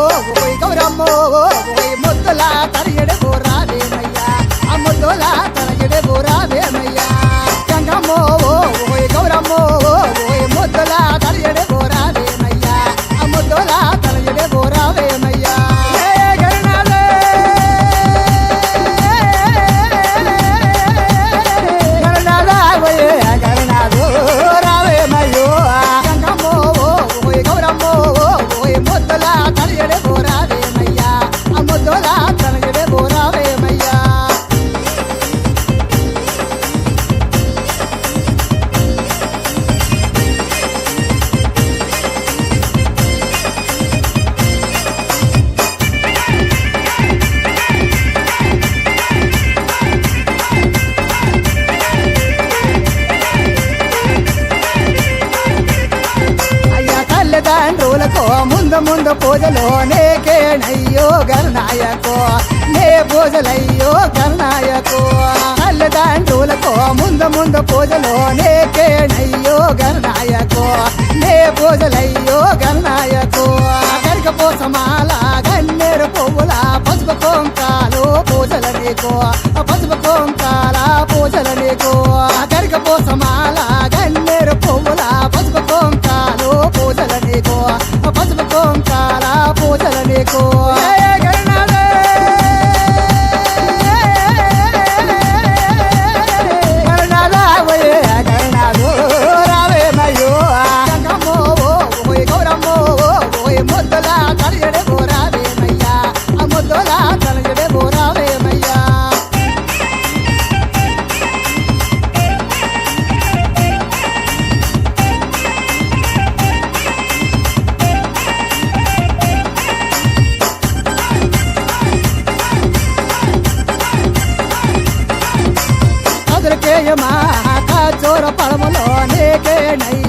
ఓయ్ గౌరమ్మో ఓ ముద్దుల తరగడే ముందు ముందు పూజలో నేకేనయ్యో గర్ణాయకో నే పూజలయ్యో గర్ణాయకో తల్లిదండ్రులకు ముందు ముందు పూజలో నేకేనయ్యో గర్ణాయకో నే పూజలయ్యో గర్ణాయకో కరిక పోసమాల గన్నేరు పువ్వుల పసుపు కొంకాలు పూజల నీకో. పసుపు కొంకాల పూజల నీకో. కరిక పోసమాల పూజల માં આખા ચોર પળમલો ને કે નહીં?